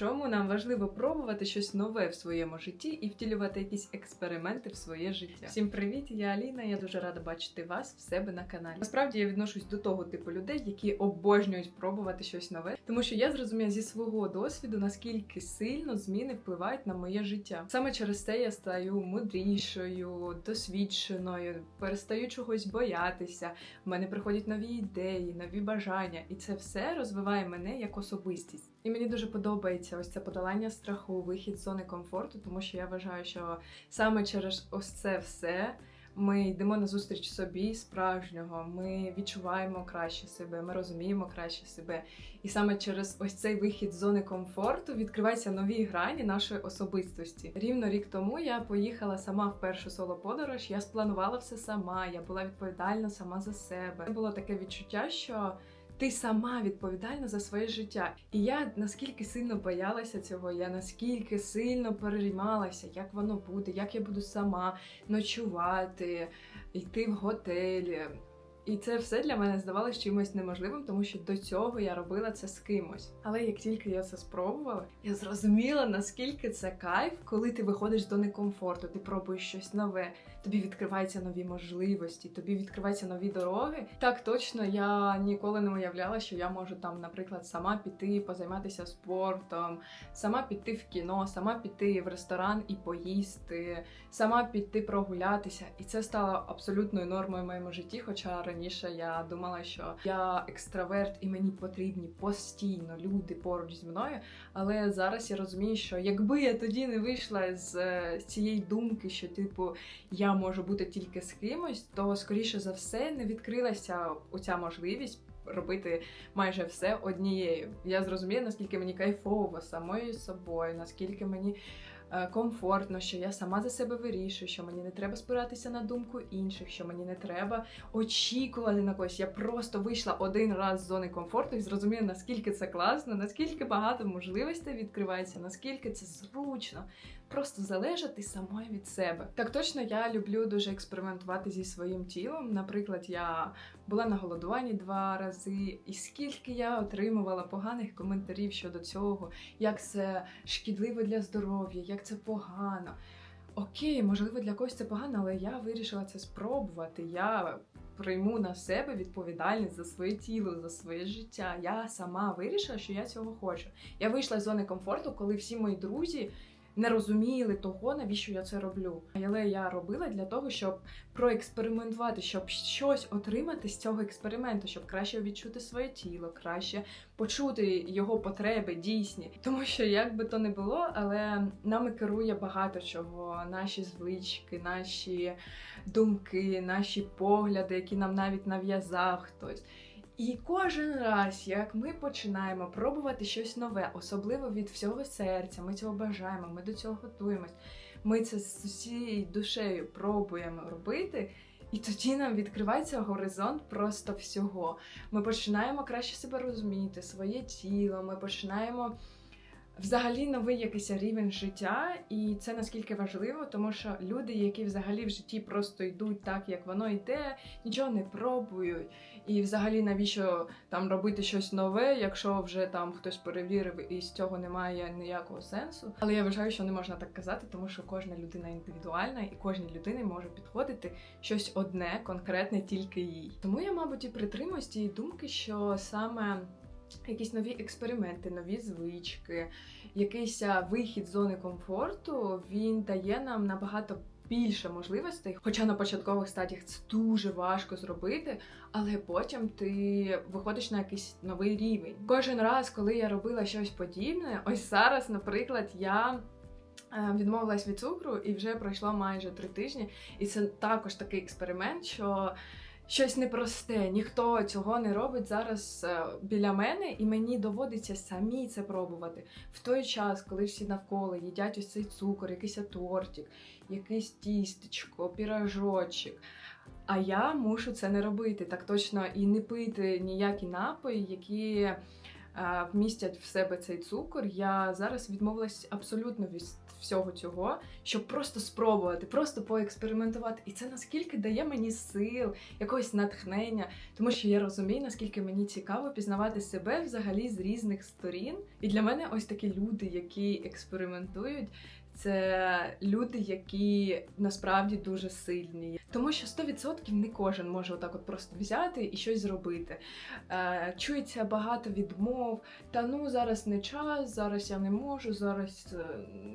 чому нам важливо пробувати щось нове в своєму житті і втілювати якісь експерименти в своє життя. Всім привіт! Я Аліна. Я дуже рада бачити вас в себе на каналі. Насправді я відношусь до того типу людей, які обожнюють пробувати щось нове, тому що я зрозуміла зі свого досвіду, наскільки сильно зміни впливають на моє життя. Саме через це я стаю мудрішою, досвідченою, перестаю чогось боятися. В мене приходять нові ідеї, нові бажання, і це все розвиває мене як особистість. І мені дуже подобається ось це подолання страху, вихід з зони комфорту, тому що я вважаю, що саме через ось це все. Ми йдемо на зустріч собі справжнього, ми відчуваємо краще себе, ми розуміємо краще себе. І саме через ось цей вихід з зони комфорту відкриваються нові грані нашої особистості. Рівно рік тому я поїхала сама в першу соло-подорож. Я спланувала все сама, я була відповідальна сама за себе. Це було таке відчуття, що ти сама відповідальна за своє життя. І я наскільки сильно боялася цього, я наскільки сильно переймалася, як воно буде, як я буду сама ночувати, йти в готелі. І це все для мене здавалося чимось неможливим, тому що до цього я робила це з кимось. Але як тільки я це спробувала, я зрозуміла, наскільки це кайф, коли ти виходиш до некомфорту, ти пробуєш щось нове, тобі відкриваються нові можливості, тобі відкриваються нові дороги. Так точно я ніколи не уявляла, що я можу там, наприклад, сама піти позайматися спортом, сама піти в кіно, сама піти в ресторан і поїсти, сама піти прогулятися. І це стало абсолютною нормою в моєму житті. Хоча раніше я думала, що я екстраверт і мені потрібні постійно люди поруч зі мною. Але зараз я розумію, що якби я тоді не вийшла з, з цієї думки, що типу я можу бути тільки з кимось, то скоріше за все не відкрилася оця можливість. Робити майже все однією. Я зрозуміла, наскільки мені кайфово самою собою, наскільки мені е, комфортно, що я сама за себе вирішую, що мені не треба спиратися на думку інших, що мені не треба очікувати на когось. Я просто вийшла один раз з зони комфорту і зрозуміла, наскільки це класно, наскільки багато можливостей відкривається, наскільки це зручно. Просто залежати самою від себе. Так точно я люблю дуже експериментувати зі своїм тілом. Наприклад, я була на голодуванні два рази, і скільки я отримувала поганих коментарів щодо цього, як це шкідливо для здоров'я, як це погано. Окей, можливо, для когось це погано, але я вирішила це спробувати. Я прийму на себе відповідальність за своє тіло, за своє життя. Я сама вирішила, що я цього хочу. Я вийшла з зони комфорту, коли всі мої друзі. Не розуміли того, навіщо я це роблю. Але я робила для того, щоб проекспериментувати, щоб щось отримати з цього експерименту, щоб краще відчути своє тіло, краще почути його потреби дійсні. Тому що як би то не було, але нами керує багато чого: наші звички, наші думки, наші погляди, які нам навіть нав'язав хтось. І кожен раз, як ми починаємо пробувати щось нове, особливо від всього серця, ми цього бажаємо, ми до цього готуємось. Ми це з усією душею пробуємо робити, і тоді нам відкривається горизонт просто всього. Ми починаємо краще себе розуміти, своє тіло, ми починаємо. Взагалі новий якийсь рівень життя, і це наскільки важливо, тому що люди, які взагалі в житті просто йдуть так, як воно йде, нічого не пробують. І взагалі навіщо там робити щось нове, якщо вже там хтось перевірив і з цього немає ніякого сенсу. Але я вважаю, що не можна так казати, тому що кожна людина індивідуальна, і кожній людині може підходити щось одне, конкретне тільки їй. Тому я, мабуть, і притримуюсь тієї думки, що саме якісь нові експерименти, нові звички, якийсь вихід з зони комфорту, він дає нам набагато більше можливостей. Хоча на початкових стадіях це дуже важко зробити, але потім ти виходиш на якийсь новий рівень. Кожен раз, коли я робила щось подібне, ось зараз, наприклад, я. Відмовилась від цукру і вже пройшло майже три тижні, і це також такий експеримент, що щось непросте. Ніхто цього не робить зараз е, біля мене, і мені доводиться самі це пробувати в той час, коли всі навколо їдять ось цей цукор, якийсь тортик, якийсь тістечко, піражочок. А я мушу це не робити так точно і не пити ніякі напої, які е, вмістять в себе цей цукор. Я зараз відмовилась абсолютно від всього цього, щоб просто спробувати, просто поекспериментувати. І це наскільки дає мені сил, якогось натхнення, тому що я розумію, наскільки мені цікаво пізнавати себе взагалі з різних сторін. І для мене ось такі люди, які експериментують. Це люди, які насправді дуже сильні, тому що 100% не кожен може отак от просто взяти і щось зробити. Е, Чується багато відмов. Та ну зараз не час, зараз я не можу, зараз е,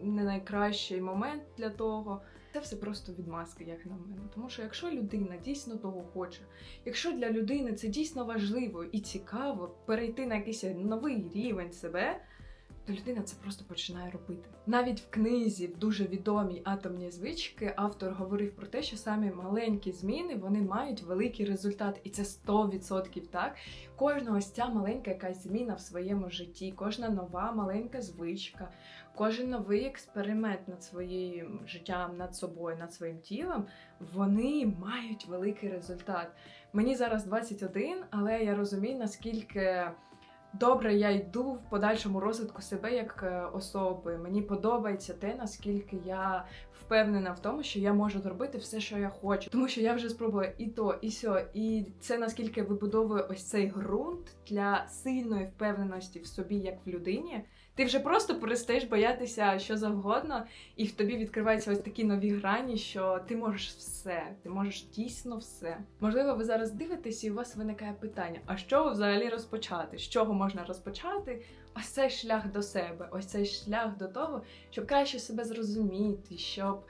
не найкращий момент для того. Це все просто відмазки, як на мене. Тому що якщо людина дійсно того хоче, якщо для людини це дійсно важливо і цікаво перейти на якийсь новий рівень себе то людина це просто починає робити. Навіть в книзі, в дуже відомій атомні звички, автор говорив про те, що самі маленькі зміни вони мають великий результат, і це 100% так. Кожна ось ця маленька якась зміна в своєму житті, кожна нова маленька звичка, кожен новий експеримент над своїм життям, над собою, над своїм тілом, вони мають великий результат. Мені зараз 21, але я розумію, наскільки добре я йду в подальшому розвитку себе як е, особи. Мені подобається те, наскільки я впевнена в тому, що я можу зробити все, що я хочу, тому що я вже спробувала і то, і сьо, і це наскільки вибудовує ось цей ґрунт для сильної впевненості в собі, як в людині. Ти вже просто перестаєш боятися що завгодно, і в тобі відкриваються ось такі нові грані, що ти можеш все, ти можеш дійсно все. Можливо, ви зараз дивитесь, і у вас виникає питання: а що взагалі розпочати? З чого можна розпочати? Ось цей шлях до себе, ось цей шлях до того, щоб краще себе зрозуміти, щоб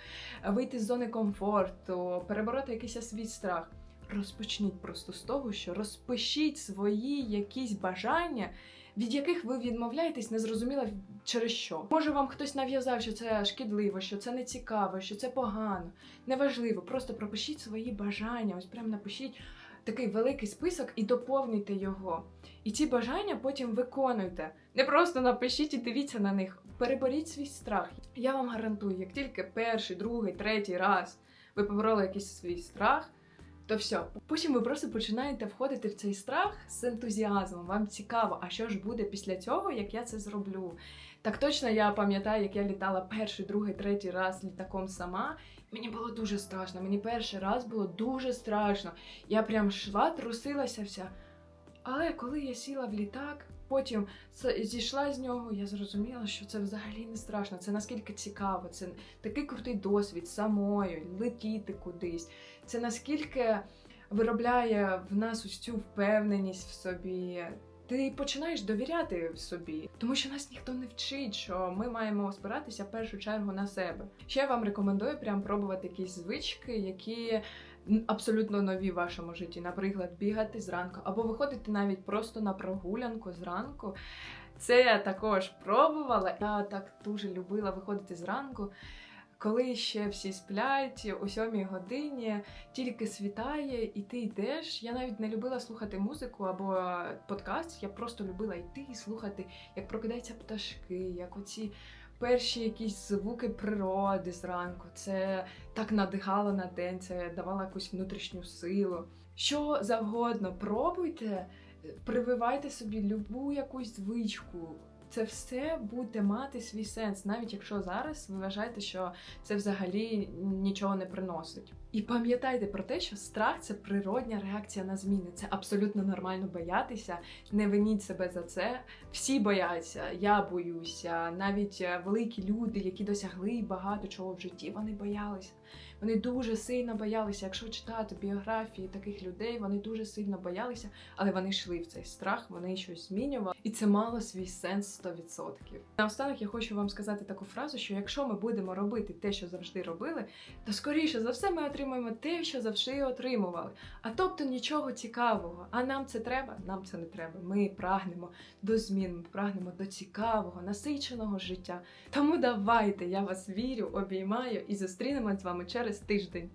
вийти з зони комфорту, перебороти якийсь свій страх. Розпочніть просто з того, що розпишіть свої якісь бажання від яких ви відмовляєтесь, не зрозуміло через що. Може вам хтось нав'язав, що це шкідливо, що це не цікаво, що це погано. Неважливо, просто пропишіть свої бажання. Ось прямо напишіть такий великий список і доповнюйте його. І ці бажання потім виконуйте. Не просто напишіть і дивіться на них. Переборіть свій страх. Я вам гарантую, як тільки перший, другий, третій раз ви побороли якийсь свій страх то все. Потім ви просто починаєте входити в цей страх з ентузіазмом. Вам цікаво, а що ж буде після цього, як я це зроблю. Так точно я пам'ятаю, як я літала перший, другий, третій раз літаком сама. Мені було дуже страшно. Мені перший раз було дуже страшно. Я прям шва трусилася вся. Але коли я сіла в літак, потім зійшла з нього, я зрозуміла, що це взагалі не страшно. Це наскільки цікаво, це такий крутий досвід самою, летіти кудись. Це наскільки виробляє в нас ось цю впевненість в собі. Ти починаєш довіряти собі, тому що нас ніхто не вчить, що ми маємо спиратися в першу чергу на себе. Ще вам рекомендую прям пробувати якісь звички, які абсолютно нові в вашому житті. Наприклад, бігати зранку, або виходити навіть просто на прогулянку зранку. Це я також пробувала. Я так дуже любила виходити зранку. Коли ще всі сплять о сьомій годині, тільки світає, і ти йдеш. Я навіть не любила слухати музику або подкаст. Я просто любила йти і слухати, як прокидаються пташки, як оці перші якісь звуки природи зранку. Це так надихало на день, це давало якусь внутрішню силу. Що завгодно, пробуйте, прививайте собі любу якусь звичку це все буде мати свій сенс, навіть якщо зараз ви вважаєте, що це взагалі нічого не приносить. І пам'ятайте про те, що страх це природня реакція на зміни. Це абсолютно нормально боятися. Не виніть себе за це. Всі бояться, я боюся. Навіть е, великі люди, які досягли багато чого в житті, вони боялися. Вони дуже сильно боялися. Якщо читати біографії таких людей, вони дуже сильно боялися, але вони йшли в цей страх, вони щось змінювали, і це мало свій сенс 100%. Наостанок я хочу вам сказати таку фразу: що якщо ми будемо робити те, що завжди робили, то скоріше за все ми отримаємо те, що завжди отримували. А тобто нічого цікавого. А нам це треба? Нам це не треба. Ми прагнемо до змін, ми прагнемо до цікавого, насиченого життя. Тому давайте, я вас вірю, обіймаю і зустрінемось з вами через тиждень.